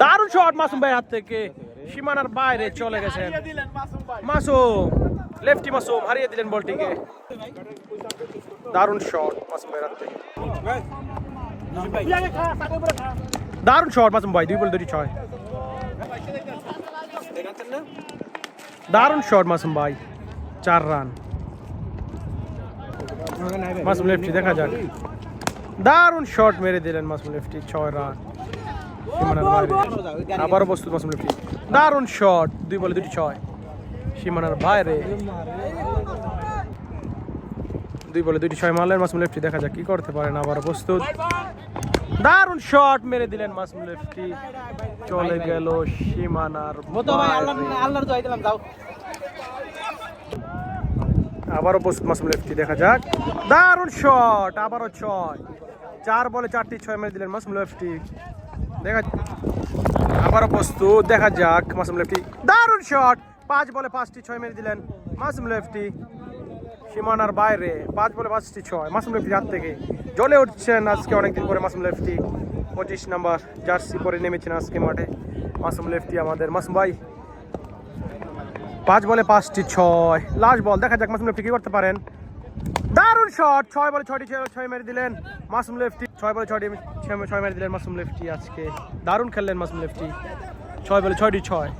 দারুণ শট মাসুম ভাই হাত থেকে সীমানার বাইরে চলে গেছেন মাসুম লেফটি মাসুম হারিয়ে দিলেন বলটিকে দারুণ শট মাসুম ভাই হাত থেকে দারুণ শট মাসুম ভাই দুই বল দুটি ছয় দারুণ শট মাসুম ভাই চার রান মাসুম লেফটি দেখা যাক দারুণ শট মেরে দিলেন মাসুম লেফটি ছয় রান। সীমানার বাইরে। আবারও প্রস্তুত মাসুম লেফটি দারুণ শট দুই বলে দুটি ছয়। সীমানার বাইরে। দুই বলে দুটি ছয় মারলেন মাসুম লেফটি দেখা যাক কি করতে পারেন আবারও প্রস্তুত। দারুণ শট মেরে দিলেন মাসুম লেফটি চলে গেল সীমানার। আবারও প্রস্তুত মাসুম লেফটি দেখা যাক। দারুণ শট আবারও ছয়। চার বলে চারটি, ছয় মেরে দিলেন মাসুম লেফটি। দেখা আবারও প্রস্তুত, দেখা যাক মাসুম লেফটি। দারুণ শট পাঁচ বলে পাঁচটি, ছয় মেরে দিলেন মাসুম লেফটি। সীমানার বাইরে, পাঁচ বলে পাঁচটি, ছয়। মাসুম লেফটি হাত থেকে জ্বলে উঠছেন আজকে অনেকদিন পরে মাসুম লেফটি। পঁচিশ নাম্বার জার্সি পরে নেমেছেন আজকে মাঠে মাসুম লেফটি আমাদের। মাসুম ভাই, পাঁচ বলে পাঁচটি, ছয়। লাস্ট বল, দেখা যাক মাসুম লেফটি কি করতে পারেন। দারুণ শট ছয় বলে ছয়টি ছয়- মেরে দিলেন মাসুম লেফটি। ছয় বলে ছয়টি ছয় মেরে দিলেন মাসুম লেফটি আজকে। দারুণ খেললেন মাসুম লেফটি। ছয় বলে ছয়টি ছয়।